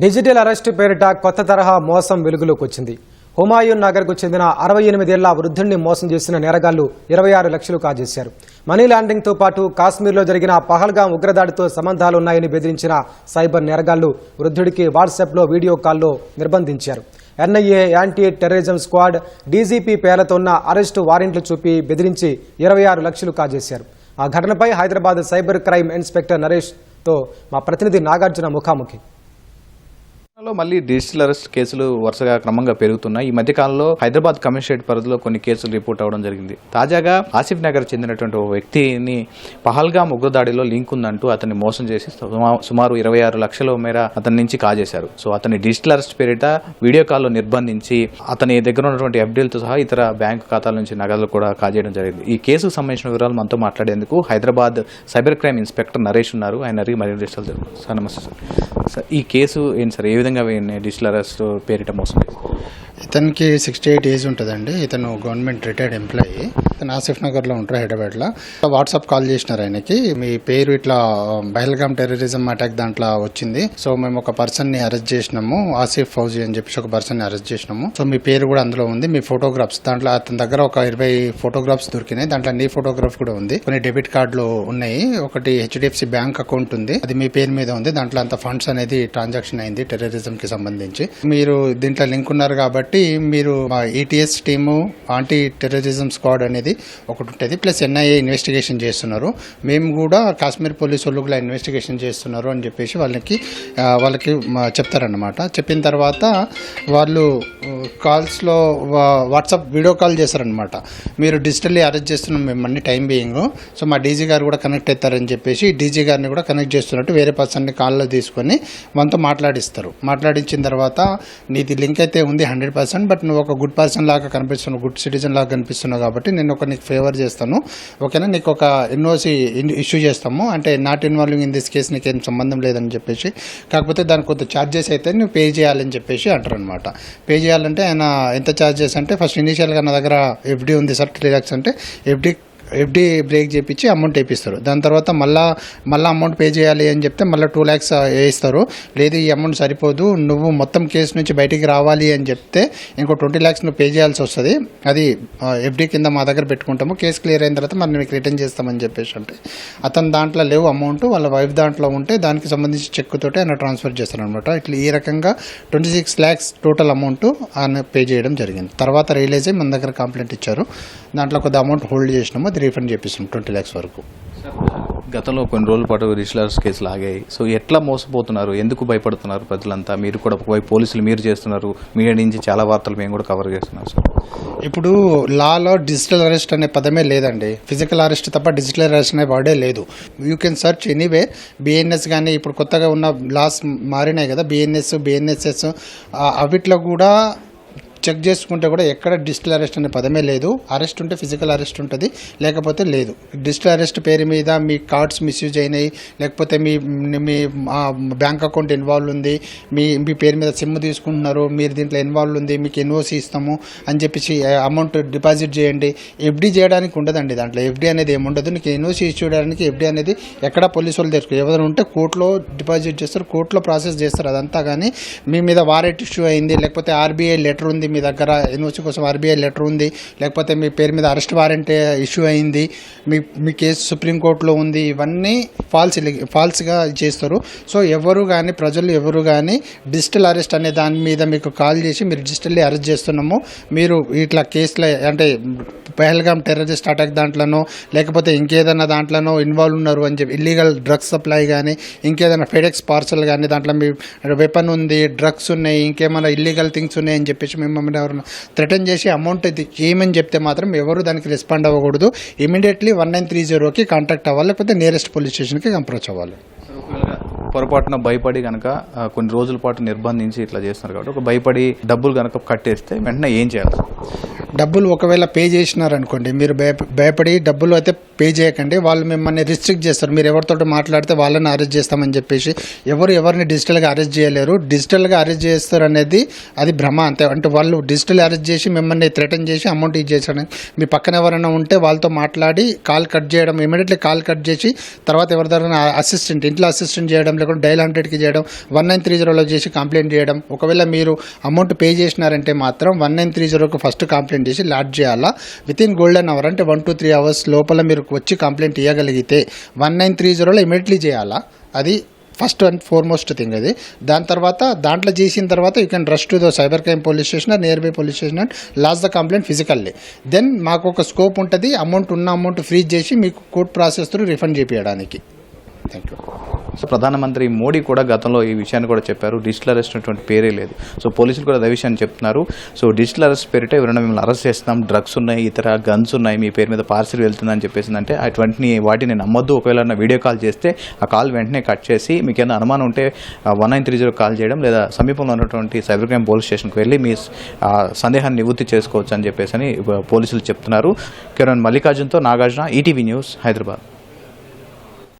Digital arrest పేరిట కొత్త తరహా మోసం వెలుగులోకి వచ్చింది. హుమాయూన్ నగర్కు చెందిన అరవై ఎనిమిదేళ్ళ వృద్ధుణ్ణి మోసం చేసిన నేరగాళ్ళు ఇరవై ఆరు లక్షలు కాజేశారు. మనీ లాండరింగ్తో పాటు కాశ్మీర్లో జరిగిన పహల్గాం ఉగ్రదాడితో సంబంధాలున్నాయని బెదిరించిన సైబర్ నేరగాళ్ళు వృద్ధుడికి వాట్సాప్లో వీడియో కాల్లో నిర్బంధించారు. NIA anti terrorism squad DGP పేర్లతో ఉన్న అరెస్టు వారెంట్లు చూపి బెదిరించి ఇరవై ఆరు లక్షలు కాజేశారు. ఆ ఘటనపై హైదరాబాద్ సైబర్ క్రైమ్ ఇన్స్పెక్టర్ నరేష్తో మా ప్రతినిధి నాగార్జున ముఖాముఖి. లో మళ్ళీ డిజిటల్ అరెస్ట్ కేసులు వరుసగా క్రమంగా పెరుగుతున్నాయి. ఈ మధ్యకాలంలో హైదరాబాద్ కమిషనరేట్ పరిధిలో కొన్ని కేసులు రిపోర్ట్ అవ్వడం జరిగింది. తాజాగా ఆసిఫ్ నగర్ చెందినటువంటి ఓ వ్యక్తిని పహల్గామ్ ఉగ్రదాడిలో లింక్ ఉందంటూ అతన్ని మోసం చేసి సుమారు ఇరవై ఆరు లక్షల మేర అతని నుంచి కాజేశారు. సో అతని డిజిటల్ అరెస్ట్ పేరిట వీడియో కాల్లో నిర్బంధించి అతని దగ్గర ఉన్నటువంటి ఎఫ్డీలతో సహా ఇతర బ్యాంకు ఖాతాల నుంచి నగదులు కూడా కాజేయడం జరిగింది. ఈ కేసుకు సంబంధించిన వివరాలు మనతో మాట్లాడేందుకు Hyderabad cyber crime inspector Naresh ఉన్నారు. ఆయన అడిగి మరిన్ని విషయాలు సార్ నమస్తే సార్. సార్ ఈ కేసు ఏంటి సార్? ఏ విధంగా వీరిని డిజిటల్ అరెస్ట్ పేరిట మోసం ఇతనికి సిక్స్టీ ఎయిట్ ఏజ్ ఉంటుందండి. ఇతను గవర్నమెంట్ రిటైర్డ్ ఎంప్లాయీ ఇతను ఆసిఫ్ నగర్లో ఉంటారు హైదరాబాద్లో. వాట్సాప్ కాల్ చేసినారు ఆయనకి. మీ పేరు ఇట్లా బహల్గామ్ టెర్రరిజం అటాక్ దాంట్లో వచ్చింది. సో మేము ఒక పర్సన్ని అరెస్ట్ చేసినాము. ఆసిఫ్ ఫౌజీ అని చెప్పేసి ఒక పర్సన్ని అరెస్ట్ చేసినాము. సో మీ పేరు కూడా అందులో ఉంది. మీ ఫోటోగ్రాఫ్స్ దాంట్లో అతని దగ్గర ఒక ఇరవై ఫోటోగ్రాఫ్స్ దొరికినాయి. దాంట్లో నీ ఫోటోగ్రాఫ్ కూడా ఉంది. కొన్ని డెబిట్ కార్డులు ఉన్నాయి. ఒకటి హెచ్డిఎఫ్సి బ్యాంక్ అకౌంట్ ఉంది. అది మీ పేరు మీద ఉంది. దాంట్లో అంత ఫండ్స్ అనేది ట్రాన్సాక్షన్ అయింది టెర్రరిజం కి సంబంధించి. మీరు దీంట్లో లింక్ ఉన్నారు కాబట్టి మీరు మా ATS team anti terrorism squad అనేది ఒకటి ఉంటుంది. ప్లస్ ఎన్ఐఏ ఇన్వెస్టిగేషన్ చేస్తున్నారు. మేము కూడా కాశ్మీర్ పోలీసు వాళ్ళు కూడా ఇన్వెస్టిగేషన్ చేస్తున్నారు అని చెప్పేసి వాళ్ళకి వాళ్ళకి మా- చెప్తారన్నమాట. చెప్పిన తర్వాత వాళ్ళు కాల్స్లో వాట్సాప్ వీడియో కాల్ చేస్తారనమాట మీరు డిజిటల్లీ అరెస్ట్ చేస్తున్నాం మేము టైం బీయింగ్ సో మా డీజీ గారు కూడా కనెక్ట్ అవుతారని చెప్పేసి డీజీ గారిని కూడా కనెక్ట్ చేస్తున్నట్టు వేరే పర్సన్ని కాల్లో తీసుకొని మనతో మాట్లాడిస్తారు. మాట్లాడించిన తర్వాత నీది లింక్ అయితే ఉంది హండ్రెడ్ పర్సెంట్ బట్ నువ్వు ఒక గుడ్ పర్సన్ లాగా కనిపిస్తున్నావు గుడ్ సిటిజన్ లాగా కనిపిస్తున్నావు కాబట్టి నేను ఒక నీకు ఫేవర్ చేస్తాను. ఓకేనా? నీకు ఒక ఎన్ఓసి ఇష్యూ చేస్తాము. అంటే not involving in this case నీకేం సంబంధం లేదని చెప్పేసి. కాకపోతే దానికి కొంత ఛార్జెస్ అయితే నువ్వు పే చేయాలని చెప్పేసి అంటారు అనమాట పే చేయాలంటే ఆయన ఎంత ఛార్జెస్ అంటే ఫస్ట్ ఇనీషియల్గా నా దగ్గర ఎఫ్డీ ఉంది సార్ త్రీ ల్యాక్స్ అంటే. ఎఫ్డీ ఎఫ్డీ బ్రేక్ చేపించి అమౌంట్ వేపిస్తారు. దాని తర్వాత మళ్ళా మళ్ళీ అమౌంట్ పే చేయాలి అని చెప్తే మళ్ళీ టూ ల్యాక్స్ వేయిస్తారు. లేదు ఈ అమౌంట్ సరిపోదు నువ్వు మొత్తం కేసు నుంచి బయటికి రావాలి అని చెప్తే ఇంకో ట్వంటీ ల్యాక్స్ నువ్వు పే చేయాల్సి వస్తుంది. అది ఎఫ్డీ కింద మా దగ్గర పెట్టుకుంటాము. కేసు క్లియర్ అయిన తర్వాత మరి మీకు రిటర్న్ చేస్తామని చెప్పేసి అంటే. అతని దాంట్లో లేవు అమౌంట్ వాళ్ళ వైఫ్ దాంట్లో ఉంటే దానికి సంబంధించి చెక్ తోటి ఆయన ట్రాన్స్ఫర్ చేస్తారు అనమాట ఇట్లా ఈ రకంగా twenty six lakhs total amount ఆయన పే చేయడం జరిగింది. తర్వాత రియలైజ్ అయ్యి మన దగ్గర కంప్లైంట్ ఇచ్చారు. దాంట్లో కొద్ది అమౌంట్ హోల్డ్ చేసినాము. రీఫండ్ చేపిస్తున్నాం ట్వంటీ ల్యాక్స్ వరకు. గతంలో కొన్ని రోజుల పాటు అరెస్ట్ కేసులు ఆగాయి. సో ఎట్లా మోసపోతున్నారు? ఎందుకు భయపడుతున్నారు ప్రజలంతా? మీరు కూడా ఒకవైపు పోలీసులు మీరు చేస్తున్నారు. మీడియా నుంచి చాలా వార్తలు మేము కూడా కవర్ చేస్తున్నాం సార్ ఇప్పుడు లాలో డిజిటల్ అరెస్ట్ అనే పదమే లేదండి. ఫిజికల్ అరెస్ట్ తప్ప డిజిటల్ అరెస్ట్ అనే వర్డే లేదు. You can search anyway BNS కానీ ఇప్పుడు కొత్తగా ఉన్న లాస్ మారినాయి కదా. బిఎన్ఎస్ బిఎన్ఎస్ఎస్ అవిట్లో కూడా చెక్ చేసుకుంటే కూడా ఎక్కడ డిజిటల్ అరెస్ట్ అనే పదమే లేదు. అరెస్ట్ ఉంటే ఫిజికల్ అరెస్ట్ ఉంటుంది లేకపోతే లేదు. డిజిటల్ అరెస్ట్ పేరు మీద మీ కార్డ్స్ మిస్యూజ్ అయినాయి లేకపోతే మీ మీ బ్యాంక్ అకౌంట్ ఇన్వాల్వ్ ఉంది మీ మీ పేరు మీద సిమ్ తీసుకుంటున్నారు మీరు దీంట్లో ఇన్వాల్వ్ ఉంది మీకు ఎన్ఓసి ఇస్తాము అని చెప్పేసి అమౌంట్ డిపాజిట్ చేయండి. ఎఫ్డీ చేయడానికి ఉండదండి దాంట్లో. ఎఫ్డీ అనేది ఏముండదు. ఉండదు నీకు ఎన్ఓసి చేయడానికి ఎఫ్డీ అనేది ఎక్కడ పోలీసు వాళ్ళు తెచ్చుకో ఎవరు ఉంటే కోర్టులో డిపాజిట్ చేస్తారు కోర్టులో ప్రాసెస్ చేస్తారు అదంతా. కానీ మీ మీద వారెంట్ ఇష్యూ అయింది లేకపోతే ఆర్బీఐ లెటర్ ఉంది మీ దగ్గర ఎన్ఓసి కోసం ఆర్బీఐ లెటర్ ఉంది. లేకపోతే మీ పేరు మీద అరెస్ట్ వారెంట్ ఇష్యూ అయింది. మీ మీ కేసు సుప్రీంకోర్టులో ఉంది. ఇవన్నీ ఫాల్స్ ఫాల్స్గా చేస్తారు. సో ఎవరు కానీ ప్రజలు ఎవరు కానీ డిజిటల్ అరెస్ట్ అనే దాని మీద మీకు కాల్ చేసి మీరు డిజిటల్లీ అరెస్ట్ చేస్తున్నాము. మీరు ఇట్లా కేసులో అంటే పెహల్గామ్ టెర్రరిస్ట్ అటాక్ దాంట్లోనో లేకపోతే ఇంకేదైనా దాంట్లోనో ఇన్వాల్వ్ ఉన్నారు అని చెప్పి ఇల్లీగల్ డ్రగ్స్ సప్లై కానీ ఇంకేదైనా ఫెడెక్స్ పార్సల్ కానీ దాంట్లో మీ వెపన్ ఉంది డ్రగ్స్ ఉన్నాయి ఇంకేమైనా ఇల్లీగల్ థింగ్స్ ఉన్నాయి అని చెప్పేసి మిమ్మల్ని ఎవరైనా థ్రెటన్ చేసి అమౌంట్ చేయమని చెప్తే మాత్రం ఎవరు దానికి రెస్పాండ్ అవ్వకూడదు. ఇమీడియట్లీ వన్ నైన్ త్రీ జీరోకి కాంటాక్ట్ అవ్వాలి లేకపోతే నియరెస్ట్ పోలీస్ స్టేషన్కి అప్రోచ్ అవ్వాలి. పొరపాటున భయపడి కనుక కొన్ని రోజుల పాటు నిర్బంధించి ఇట్లా చేస్తున్నారు కాబట్టి ఒక భయపడి డబ్బులు కనుక కట్టేస్తే వెంటనే ఏం చేయాలి డబ్బులు ఒకవేళ పే చేసినారనుకోండి మీరు భయ భయపడి డబ్బులు అయితే పే చేయకండి. వాళ్ళు మిమ్మల్ని రిస్ట్రిక్ట్ చేస్తారు. మీరు ఎవరితో మాట్లాడితే వాళ్ళని అరెస్ట్ చేస్తామని చెప్పేసి ఎవరు ఎవరిని డిజిటల్గా అరెస్ట్ చేయలేరు. డిజిటల్గా అరెస్ట్ చేస్తారు అనేది అది భ్రమ అంతే. అంటే వాళ్ళు డిజిటల్ అరెస్ట్ చేసి మిమ్మల్ని థ్రెటన్ చేసి అమౌంట్ ఇచ్చేసాడు మీ పక్కన ఎవరైనా ఉంటే వాళ్ళతో మాట్లాడి కాల్ కట్ చేయడం ఇమీడియట్లీ కాల్ కట్ చేసి తర్వాత ఎవరిదైనా అసిస్టెంట్ ఇంట్లో అసిస్టెంట్ చేయడం లేకుంటే డైల్ హండ్రెడ్కి చేయడం వన్ నైన్ త్రీ జీరోలో చేసి కంప్లైంట్ చేయడం. ఒకవేళ మీరు అమౌంట్ పే చేసినారంటే మాత్రం వన్ నైన్ త్రీ జీరోకి ఫస్ట్ కంప్లైంట్ చేసి లాడ్ చేయాలా? విత్ ఇన్ గోల్డెన్ అవర్ అంటే వన్ టూ త్రీ అవర్స్ లోపల మీరు వచ్చి కంప్లైంట్ ఇవ్వగలిగితే వన్ నైన్ త్రీ జీరోలో ఇమీడియట్లీ చేయాలా? అది ఫస్ట్ అండ్ ఫార్మోస్ట్ థింగ్ అది. దాని తర్వాత దాంట్లో చేసిన తర్వాత you can rush to the cyber crime police station near by police station and last the complaint physically. Then మాకు ఒక స్కోప్ ఉంటుంది అమౌంట్ ఉన్న అమౌంట్ ఫ్రీజ్ చేసి మీకు కోర్ట్ ప్రాసెస్ త్రూ రిఫండ్ చేపించడానికి థ్యాంక్ యూ సో ప్రధానమంత్రి మోడీ కూడా గతంలో ఈ విషయాన్ని కూడా చెప్పారు. డిజిటల్ అరెస్ట్ అటువంటి పేరే లేదు. సో పోలీసులు కూడా అదే విషయాన్ని చెప్తున్నారు. సో డిజిటల్ అరెస్ట్ పేరిట ఎవరైనా మిమ్మల్ని అరెస్ట్ చేస్తున్నాం డ్రగ్స్ ఉన్నాయి ఇతర గన్స్ ఉన్నాయి మీ పేరు మీద పార్సిల్ వెళ్తుందని చెప్పేసి అంటే అటువంటి వాటిని నమ్మొద్దు. ఒకవేళ వీడియో కాల్ చేస్తే ఆ కాల్ వెంటనే కట్ చేసి మీకు ఏమైనా అనుమానం ఉంటే one nine three zero call చేయడం లేదా సమీపంలో ఉన్నటువంటి సైబర్ క్రైమ్ పోలీస్ స్టేషన్కి వెళ్ళి మీ సందేహాన్ని నివృత్తి చేసుకోవచ్చు అని చెప్పేసి అని పోలీసులు చెప్తున్నారు. కిరణ్ మల్లికార్జున్తో నాగార్జున ఈటీవీ న్యూస్ హైదరాబాద్.